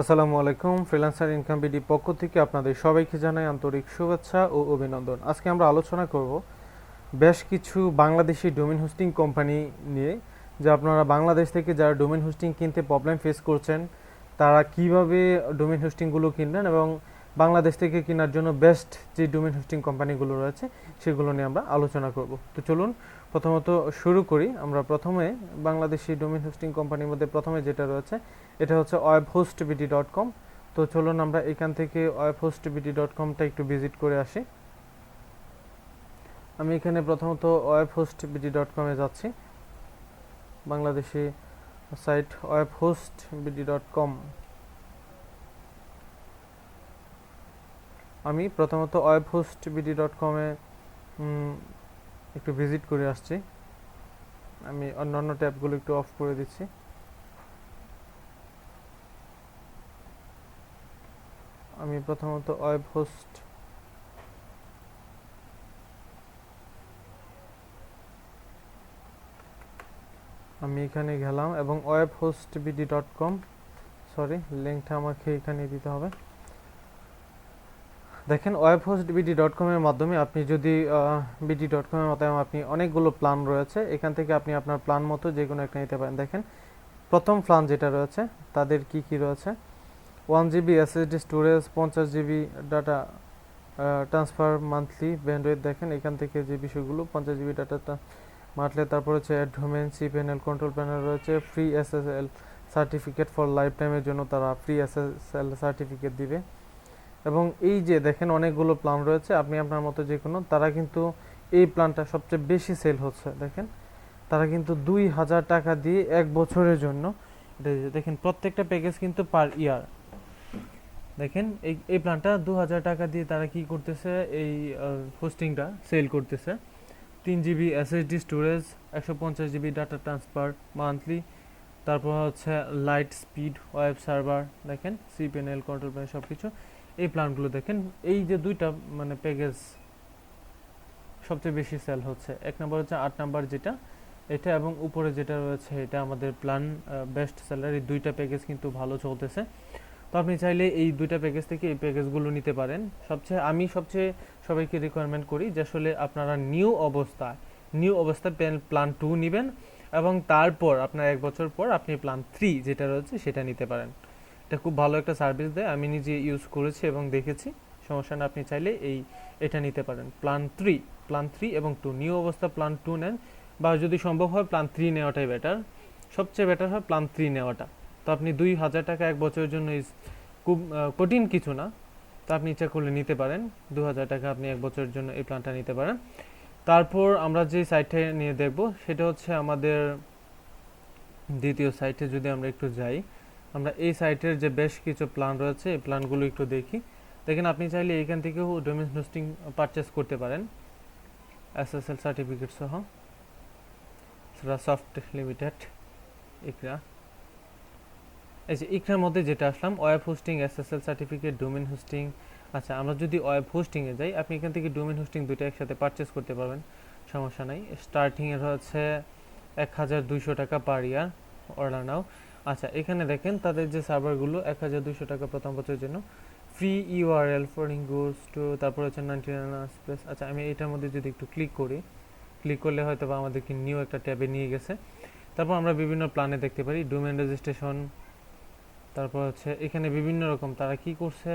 আসসালামু আলাইকুম। Freelancer income BD পক্ষ থেকে আপনাদের সবাইকে জানাই আন্তরিক শুভেচ্ছা ও অভিনন্দন। আজকে আমরা আলোচনা করব বেশ কিছু বাংলাদেশি ডোমেন হোস্টিং কোম্পানি নিয়ে, যে আপনারা বাংলাদেশ থেকে যারা ডোমেন হোস্টিং কিনতে প্রবলেম ফেস করছেন, তারা কীভাবে ডোমেন হোস্টিংগুলো কিনবেন এবং বাংলাদেশ থেকে কেনার জন্য বেস্ট যে ডোমেন হোস্টিং কোম্পানিগুলো রয়েছে, সেগুলো নিয়ে আমরা আলোচনা করব। তো চলুন প্রথমত শুরু করি। আমরা প্রথমে বাংলাদেশি ডোমেন হোস্টিং কোম্পানির মধ্যে প্রথমে যেটা রয়েছে, এটা হচ্ছে web host BD dot com তো চলুন আমরা এখান থেকে ওয়েব হোস্ট বিডি ডট কমটা একটু ভিজিট করে আসি। আমি এখানে প্রথমত ওয়েব হোস্ট বিডি ডট কমে যাচ্ছি। Bangladeshi site web host BD dot com আমি প্রথমত ওয়েব হোস্ট বিডি ডট কমে একটু ভিজিট করে আসছি। আমি অন্যান্য ট্যাবগুলো একটু অফ করে দিচ্ছি। আমি প্রথমত ওয়েব হোস্ট আমি এখানে গেলাম এবং web host BD dot com sorry লিঙ্কটা আমাকে এখানে দিতে হবে। দেখেন ওয়েব হোস্ট বিডি ডট কমের মাধ্যমে আপনি যদি বিডি ডট কমের মাধ্যমে আপনি অনেকগুলো প্ল্যান রয়েছে, এখান থেকে আপনি আপনার প্ল্যান মতো যে কোনো একটা নিতে পারেন। দেখেন, প্রথম প্ল্যান যেটা রয়েছে, তাদের কি কি রয়েছে? ওয়ান জিবি এসএসডি স্টোরেজ পঞ্চাশ GB data transfer monthly bandwidth দেখেন, এখান থেকে যে বিষয়গুলো, পঞ্চাশ জিবি ডাটা মাটলে তারপর হচ্ছে domain C panel control panel রয়েছে free SSL certificate for life টাইমের জন্য তারা ফ্রি এসএসএল সার্টিফিকেট দিবে। এবং এই যে দেখেন অনেকগুলো প্ল্যান রয়েছে, আপনি আপনার মতো যে কোনো তারা কিন্তু এই প্ল্যানটা সবচেয়ে বেশি সেল হচ্ছে, দেখেন। তারা কিন্তু দুই হাজার টাকা দিয়ে এক বছরের জন্য দেখেন, প্রত্যেকটা প্যাকেজ কিন্তু পার ইয়ার দেখেন, এই এই প্ল্যানটা দু হাজার টাকা দিয়ে তারা কি করতেছে, এই হোস্টিংটা সেল করতেছে। তিন জিবি এসএসডি স্টোরেজ একশো পঞ্চাশ জিবি ডাটা ট্রান্সফার মান্থলি তারপর হচ্ছে লাইট স্পিড ওয়েব সার্ভার দেখেন সিপিএনএল কন্ট্রোল প্যানেল সব কিছু এই প্ল্যানগুলো দেখেন, এই যে দুইটা মানে প্যাকেজ সবচেয়ে বেশি সেল হচ্ছে। এক নম্বর হচ্ছে আট নাম্বার যেটা, এটা এবং উপরে যেটা রয়েছে, এটা আমাদের প্ল্যান বেস্ট সেলার এই দুইটা প্যাকেজ কিন্তু ভালো চলতেছে। তো আপনি চাইলে এই দুইটা প্যাকেজ থেকে এই প্যাকেজগুলো নিতে পারেন। সবচেয়ে, আমি সবচেয়ে সবাইকে রিকোয়ারমেন্ট করি যে আসলে আপনারা নিউ অবস্থায় নিউ অবস্থায় প্ল্যান টু নেবেন এবং তারপর, আপনার এক বছর পর আপনি প্ল্যান থ্রি যেটা রয়েছে সেটা নিতে পারেন। এটা খুব ভালো একটা সার্ভিস দেয়। আমি নিজে ইউজ করেছি এবং দেখেছি। সমস্যা না, আপনি চাইলে এই, এটা নিতে পারেন। প্ল্যান থ্রি প্ল্যান থ্রি এবং টু নিউ অবস্থা প্ল্যান টু নেন। বা যদি সম্ভব হয় প্ল্যান থ্রি নেওয়াটাই বেটার সবচেয়ে বেটার হয় প্ল্যান থ্রি নেওয়াটা। তো আপনি দুই হাজার টাকা এক বছরের জন্য খুব কঠিন কিছু না। তো আপনি ইচ্ছা করলে নিতে পারেন। দু হাজার টাকা আপনি এক বছরের জন্য এই প্ল্যানটা নিতে পারেন। তারপর আমরা যে সাইটটা নিয়ে দেখব, সেটা হচ্ছে আমাদের দ্বিতীয় সাইটে যদি আমরা একটু যাই। আমরা এই সাইটের যে বেশ কিছু প্ল্যান রয়েছে, এই প্ল্যানগুলো একটু দেখি। দেখেন, আপনি চাইলে এখান থেকেও ডোমেন হোস্টিং পারচেস করতে পারেন। এসএসএল সার্টিফিকেট সহ। সফট লিমিটেড ইকরা এই যে ইকরার মধ্যে যেটা আসলাম web hosting SSL certificate domain hosting আচ্ছা আমরা যদি ওয়েব হোস্টিংয়ে যাই, আপনি এখান থেকে ডোমেন হোস্টিং দুটো একসাথে পারচেস করতে পারবেন। সমস্যা নাই। স্টার্টিংয়ের হচ্ছে এক হাজার দুইশো টাকা পার ইয়ার অর্ডার নাও আচ্ছা এখানে দেখেন তাদের যে সার্ভারগুলো এক হাজার দুইশো টাকা প্রথম বছরের জন্য। ফ্রি ইউআরএল ফরিং গোস টু তারপর হচ্ছে নাইনটি নাইন স্পেস আচ্ছা আমি এটার মধ্যে যদি একটু ক্লিক করি ক্লিক করলে হয়তো বা আমাদেরকে নিউ একটা ট্যাবে নিয়ে গেছে। তারপর আমরা বিভিন্ন প্ল্যানে দেখতে পারি ডোমেন রেজিস্ট্রেশন তারপর হচ্ছে এখানে বিভিন্ন রকম তারা কি করছে,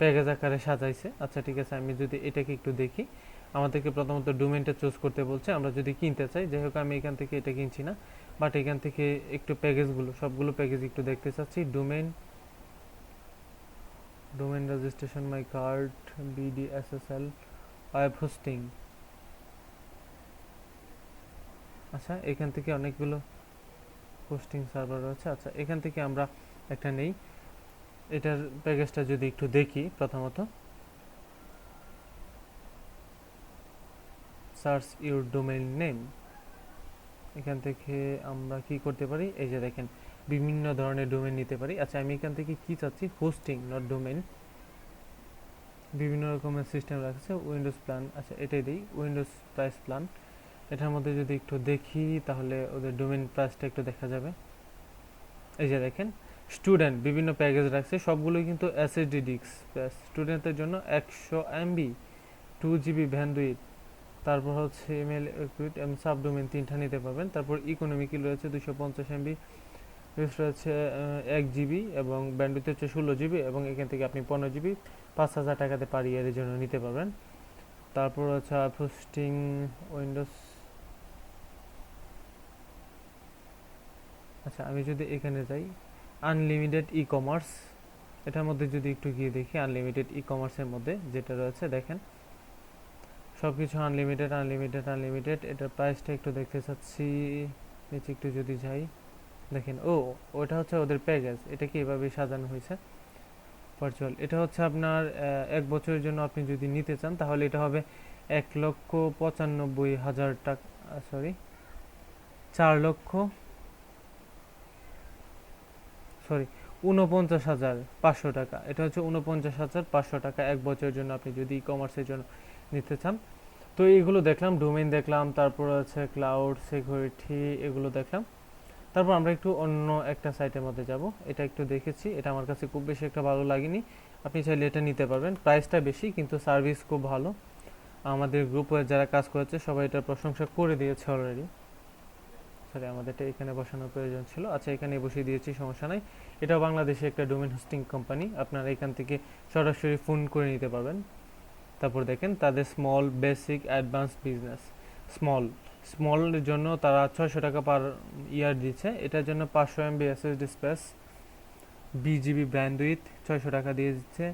প্যাকেজ আকারে সাজাইছে। আচ্ছা ঠিক আছে, আমি যদি এটাকে একটু দেখি। আমাদেরকে প্রথমত ডোমেনটা চুজ করতে বলছে, আমরা যদি কিনতে চাই, যাই হোক আমি এখান থেকে এটা কিনছি না বাট এখান থেকে একটু প্যাকেজগুলো সবগুলো প্যাকেজ একটু দেখতে চাচ্ছি domain domain registration my card BDSSL web hosting আচ্ছা এখান থেকে অনেকগুলো হোস্টিং সার্ভার রয়েছে আচ্ছা এখান থেকে আমরা একটা নেই। এটার প্যাকেজটা যদি একটু দেখি প্রথমত। Search your domain name. এখান থেকে আমরা কি করতে পারি? এই যে দেখেন, বিভিন্ন ধরনের ডোমেন নিতে পারি। আচ্ছা আমি এখান থেকে কি চাচ্ছি? হোস্টিং নট ডোমেন বিভিন্ন রকমের সিস্টেম রাখছে উইন্ডোজ প্ল্যান আচ্ছা এটাই দিই। Windows price plan. এটার মধ্যে যদি একটু দেখি, তাহলে ওদের ডোমেন প্রাইসটা একটু দেখা যাবে। এই যে দেখেন, স্টুডেন্ট, বিভিন্ন প্যাকেজ রাখছে। সবগুলোই কিন্তু এসএসডি ডিস্ক স্টুডেন্টদের জন্য একশো এমবি টু জিবি ভ্যান্ডুইথ তারপর হচ্ছে ইমেল এম সাবডোমেন তিনটা নিতে পারবেন। তারপর ইকোনমিক্যাল রয়েছে দুশো পঞ্চাশ এমবি রয়েছে এক জিবি এবং ব্যান্ডউইথ হচ্ছে ষোলো জিবি এবং এখান থেকে আপনি পনেরো জিবি পাঁচ হাজার টাকাতে পার ইয়ারের জন্য নিতে পারবেন। তারপর হচ্ছে হোস্টিং উইন্ডোজ আচ্ছা আমি যদি এখানে যাই আনলিমিটেড ই কমার্স এটার মধ্যে যদি একটু গিয়ে দেখি আনলিমিটেড ই কমার্সের মধ্যে যেটা রয়েছে, দেখেন। সব কিছু আনলিমিটেড আনলিমিটেড আনলিমিটেড এটার প্রাইসটা একটু দেখতে চাচ্ছি। নিচে একটু যদি যাই, দেখেন, ও, ওটা হচ্ছে ওদের প্যাকেজ এটা কি এভাবে সাজানো হয়েছে? ভার্চুয়াল এটা হচ্ছে আপনার এক বছরের জন্য আপনি যদি নিতে চান, তাহলে এটা হবে এক লক্ষ পঁচানব্বই হাজার টাকা সরি চার লক্ষ সরি উনপঞ্চাশ হাজার পাঁচশো টাকা। এটা হচ্ছে উনপঞ্চাশ হাজার পাঁচশো টাকা এক বছরের জন্য আপনি যদি ই কমার্সের জন্য নিতে চান তো এইগুলো দেখলাম ডোমেইন দেখলাম, তারপর আছে ক্লাউড সিকিউরিটি এগুলো দেখলাম। তারপর আমরা একটু অন্য একটা সাইটের মধ্যে যাব। এটা একটু দেখেছি, এটা আমার কাছে খুব বেশি একটা ভালো লাগেনি। আপনি চাইলে এটা নিতে পারবেন। প্রাইসটা বেশি, কিন্তু সার্ভিস খুব ভালো। আমাদের গ্রুপে যারা কাজ করেছে, সবাই এটার প্রশংসা করে দিয়েছে অলরেডি সরি আমাদের এটা এখানে বসানোর প্রয়োজন ছিল। আচ্ছা এখানে বসিয়ে দিয়েছি, সমস্যা নাই। এটা বাংলাদেশে একটা ডোমেন হোস্টিং কোম্পানি আপনারা এখান থেকে সরাসরি ফোন করে নিতে পারবেন। তারপর দেখেন তাদের small basic advance business small স্মলের জন্য তারা ছয়শো টাকা পার ইয়ার দিচ্ছে। এটার জন্য পাঁচশো এমবি এসএসডি স্পেস বিজিবি ব্র্যান্ডউইথ ছয়শো টাকা দিয়ে দিচ্ছে।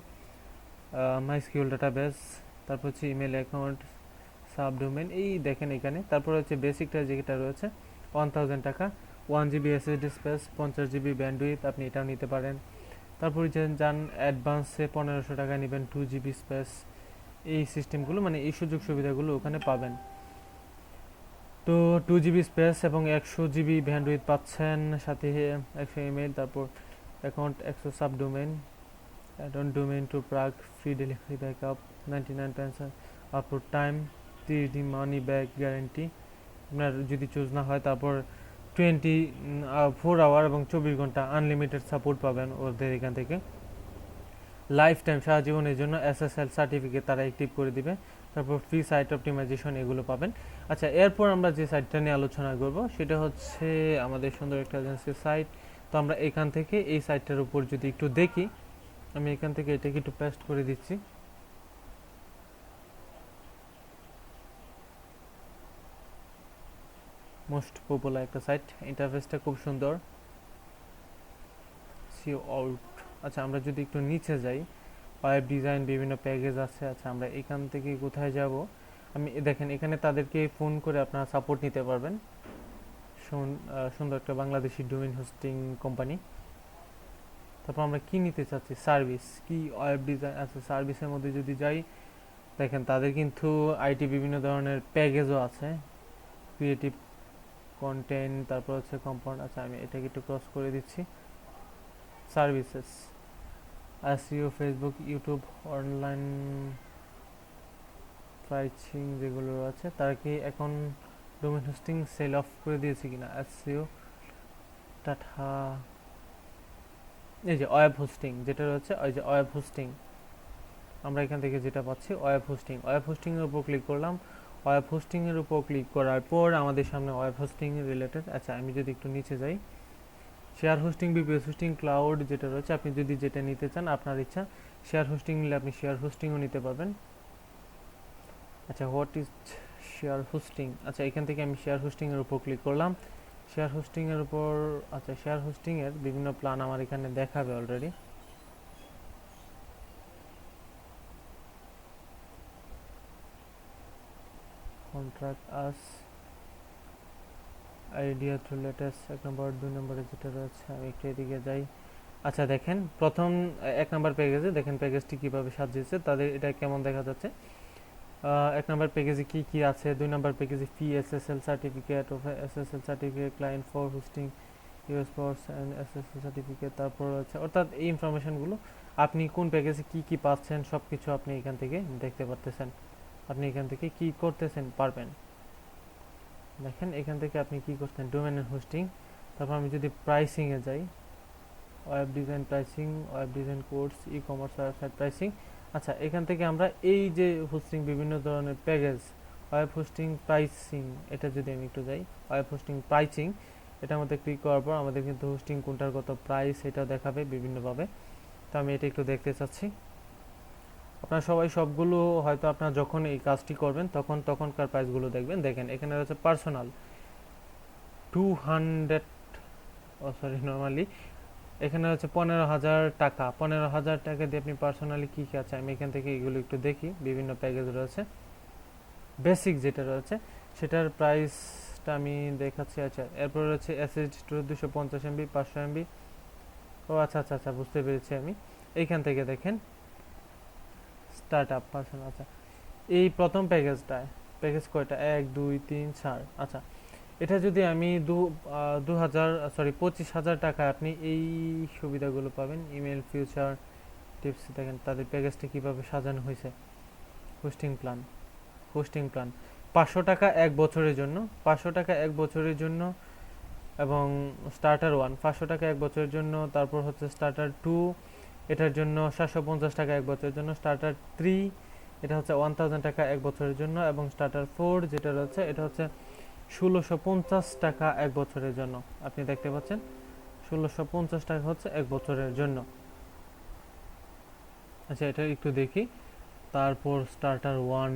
মাইস্কিউল ডাটা বেস তারপর হচ্ছে ইমেল অ্যাকাউন্ট সাবডোমেন এই দেখেন এখানে। তারপর হচ্ছে বেসিকটা যেটা রয়েছে ওয়ান থাউজেন্ড টাকা। ওয়ান জিবি এসএসডি স্পেস পঞ্চাশ জিবি ব্যান্ডউইথ আপনি এটাও নিতে পারেন। তারপর যান অ্যাডভান্সে পনেরোশো টাকা নেবেন টু জিবি স্পেস এই সিস্টেমগুলো মানে এই সুযোগ সুবিধাগুলো ওখানে পাবেন। তো টু জিবি স্পেস এবং একশো জিবি ব্যান্ডউইথ পাচ্ছেন সাথে একশো ইমেল তারপর অ্যাকাউন্ট একশো সাবডোমেন অ্যাডন ডোমেন টু প্রাক free delivery backup ninety nine uptime three money back guarantee আপনার যদি চুজ না হয়, তারপর টোয়েন্টি ফোর আওয়ার এবং চব্বিশ ঘণ্টা আনলিমিটেড সাপোর্ট পাবেন ওদের এখান থেকে। লাইফ টাইম সারা জীবনের জন্য এসএসএল সার্টিফিকেট তারা অ্যাক্টিভ করে দিবে। তারপর ফ্রি সাইট অপটিমাইজেশন এগুলো পাবেন। আচ্ছা এরপর আমরা যে সাইটটা নিয়ে আলোচনা করব, সেটা হচ্ছে আমাদের সুন্দর একটা এজেন্সির সাইট তো আমরা এখান থেকে এই সাইটটার উপর যদি একটু দেখি, আমি এখান থেকে এটাকে একটু পেস্ট করে দিচ্ছি। মোস্ট পপুলার একটা সাইট ইন্টারফেসটা খুব সুন্দর। সিও আউট আচ্ছা আমরা যদি একটু নিচে যাই ওয়েব ডিজাইন বিভিন্ন প্যাকেজ আছে আচ্ছা আমরা এখান থেকে কোথায় যাব? আমি, দেখেন, এখানে তাদেরকে ফোন করে আপনারা সাপোর্ট নিতে পারবেন। সুন্দর একটা বাংলাদেশি ডোমেন হোস্টিং কোম্পানি। তারপর আমরা কি নিতে চাচ্ছি? সার্ভিস। কি ওয়েব ডিজাইন আছে? সার্ভিসের মধ্যে যদি যাই, দেখেন, তাদের কিন্তু আইটি বিভিন্ন ধরনের প্যাকেজও আছে। ক্রিয়েটিভ কন্টেন্ট, তারপর হচ্ছে কম্পাউন্ড আচ্ছা আমি এটাকে একটু ক্রস করে দিচ্ছি। Services. SEO Facebook YouTube online pricing যেগুলো আছে, তারা কি এখন ডোমেন হোস্টিং সেল অফ করে দিয়েছে কিনা? এসইও টাটা, এই যে ওয়েব হোস্টিং যেটা রয়েছে, ওই যে ওয়েব হোস্টিং আমরা এখান থেকে যেটা পাচ্ছি, ওয়েব হোস্টিং ওয়েব হোস্টিং এর উপর ক্লিক করলাম। ওয়েব হোস্টিং এর উপর ক্লিক করার পর আমাদের সামনে ওয়েব হোস্টিং রিলেটেড আচ্ছা আমি যদি একটু নিচে যাই। Share hosting, VPS hosting, cloud যেটা রয়েছে, আপনি যদি যেটা নিতে চান, আপনার ইচ্ছা, শেয়ার হোস্টিং নিলে আপনি শেয়ার হোস্টিংও নিতে পারবেন। আচ্ছা হোয়াট ইজ শেয়ার হোস্টিং? আচ্ছা এখান থেকে আমি শেয়ার হোস্টিংয়ের উপর ক্লিক করলাম। শেয়ার হোস্টিংয়ের উপর আচ্ছা শেয়ার হোস্টিংয়ের বিভিন্ন প্ল্যান আমার এখানে দেখাবে already contract us idea through latest এক নম্বর, দুই নম্বরে যেটা রয়েছে, আমি একটু এদিকে যাই। আচ্ছা দেখেন, প্রথম এক নম্বর প্যাকেজে দেখেন প্যাকেজটি কীভাবে সাজিয়েছে, তাদের এটা কেমন দেখা যাচ্ছে? এক নম্বর প্যাকেজে কি কি আছে? দুই নম্বর প্যাকেজে fee SSL certificate of SSL certificate client for hosting US force and SSL certificate তারপর হচ্ছে, অর্থাৎ এই ইনফরমেশনগুলো আপনি কোন প্যাকেজে কি কি পাচ্ছেন সব কিছু আপনি এখান থেকে দেখতে পারতেছেন। আপনি এখান থেকে কি করতেছেন, পারবেন। দেখেন, এখান থেকে আপনি কি করতেন? ডোমেনের হোস্টিং তারপর আমি যদি প্রাইসিংয়ে যাই web design pricing web design course e commerce website pricing আচ্ছা এখান থেকে আমরা এই যে হোস্টিং বিভিন্ন ধরনের প্যাকেজ ওয়েব হোস্টিং প্রাইসিং এটা যদি আমি একটু যাই ওয়েব হোস্টিং প্রাইসিং এটার মধ্যে ক্লিক করার পর আমাদের কিন্তু হোস্টিং কোনটার কত প্রাইস এটা দেখাবে বিভিন্নভাবে। তো আমি এটা একটু দেখতে চাচ্ছি। আপনারা সবাই সবগুলো হয়তো আপনারা যখন এই কাজটি করবেন তখন তখনকার প্রাইসগুলো দেখবেন। দেখেন, এখানে রয়েছে personal two hundred oh sorry normally এখানে হচ্ছে পনেরো হাজার টাকা। পনেরো হাজার টাকা দিয়ে আপনি পার্সোনালি কী কী আছে? আমি এখান থেকে এগুলো একটু দেখি। বিভিন্ন প্যাকেজ রয়েছে। বেসিক যেটা রয়েছে, সেটার প্রাইসটা আমি দেখাচ্ছি। আচ্ছা এরপর রয়েছে এসএসডি টু দুশো পঞ্চাশ এমবি পাঁচশো এমবি ও আচ্ছা আচ্ছা আচ্ছা বুঝতে পেরেছি আমি। এইখান থেকে দেখেন স্টার্ট আপ পার্সন আচ্ছা। এই প্রথম প্যাকেজটায় প্যাকেজ কয়টা? এক, দুই, তিন, চার। আচ্ছা এটা যদি আমি দু দু হাজার সরি পঁচিশ হাজার টাকা আপনি এই সুবিধাগুলো পাবেন। ইমেল ফিউচার টিপস দেখেন, তাদের প্যাকেজটা কীভাবে সাজানো হয়েছে। হোস্টিং প্ল্যান হোস্টিং প্ল্যান পাঁচশো টাকা এক বছরের জন্য, পাঁচশো টাকা এক বছরের জন্য এবং স্টার্টার ওয়ান পাঁচশো টাকা এক বছরের জন্য, তারপর হচ্ছে স্টার্টার টু এটার জন্য সাতশো পঞ্চাশ টাকা এক বছরের জন্য। স্টার্টার থ্রি এটা হচ্ছে ওয়ান থাউজেন্ড টাকা এক বছরের জন্য এবং স্টার্টার ফোর যেটা রয়েছে, এটা হচ্ছে ষোলোশো পঞ্চাশ টাকা এক বছরের জন্য। আপনি দেখতে পাচ্ছেন, ষোলোশো পঞ্চাশ টাকা হচ্ছে এক বছরের জন্য। আচ্ছা এটা একটু দেখি। তারপর স্টার্টার ওয়ান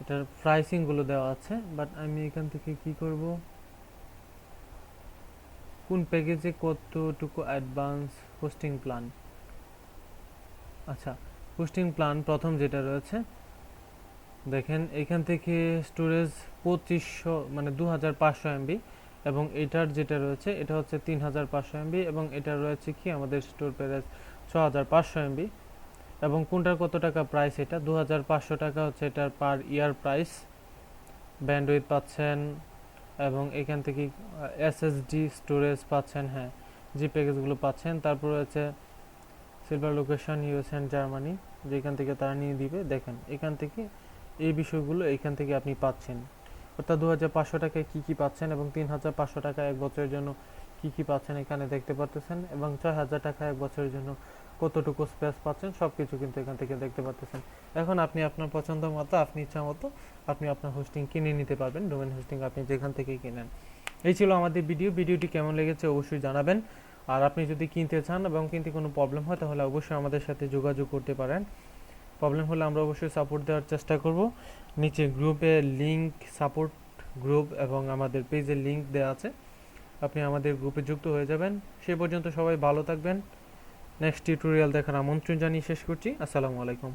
এটার প্রাইসিংগুলো দেওয়া আছে বাট আমি এখান থেকে কি করব? কোন প্যাকেজে কতটুকু অ্যাডভান্স হোস্টিং প্ল্যান আচ্ছা হোস্টিং প্ল্যান প্রথম যেটা রয়েছে, দেখেন এখান থেকে স্টোরেজ পঁচিশশো মানে দু হাজার পাঁচশো এমবি এবং এটার যেটা রয়েছে, এটা হচ্ছে তিন হাজার পাঁচশো এমবি এবং এটা রয়েছে কি আমাদের স্টোর প্যারেজ ছ হাজার পাঁচশো এমবি এবং কোনটার কত টাকা প্রাইস এটা? দু হাজার পাঁচশো টাকা হচ্ছে এটার পার ইয়ার প্রাইস ব্যান্ডউইথ পাচ্ছেন এবং এখান থেকে এসএসডি স্টোরেজ পাচ্ছেন হ্যাঁ যে প্যাকেজগুলো পাচ্ছেন। তারপর রয়েছে silver location US and Germany যেখান থেকে তারা নিয়ে দিবে। দেখেন, এখান থেকে এই বিষয়গুলো এখান থেকে আপনি পাচ্ছেন। অর্থাৎ দু হাজার পাঁচশো টাকায় কী কী পাচ্ছেন এবং তিন হাজার পাঁচশো টাকা এক বছরের জন্য কী কী পাচ্ছেন এখানে দেখতে পারতেছেন এবং ছয় হাজার টাকা এক বছরের জন্য কতটুকু স্পেস পাচ্ছেন সব কিছু কিন্তু এখান থেকে দেখতে পারতেছেন। এখন আপনি আপনার পছন্দ মতো, আপনি ইচ্ছা মতো আপনি আপনার হোস্টিং কিনে নিতে পারবেন ডোমেন হোস্টিং আপনি যেখান থেকে কিনেন। এই ছিল আমাদের ভিডিও ভিডিওটি কেমন লেগেছে অবশ্যই জানাবেন। আর আপনি যদি কিনতে চান এবং কিনতে কোনো প্রবলেম হয়, তাহলে অবশ্যই আমাদের সাথে যোগাযোগ করতে পারেন। প্রবলেম হলে আমরা অবশ্যই সাপোর্ট দেওয়ার চেষ্টা করব। নিচে গ্রুপে লিংক সাপোর্ট গ্রুপ এবং আমাদের পেজের লিংক দেওয়া আছে। আপনি আমাদের গ্রুপে যুক্ত হয়ে যাবেন। সে পর্যন্ত সবাই ভালো থাকবেন। নেক্সট টিউটোরিয়াল দেখার আমন্ত্রণ জানিয়ে শেষ করছি। আসসালামু আলাইকুম।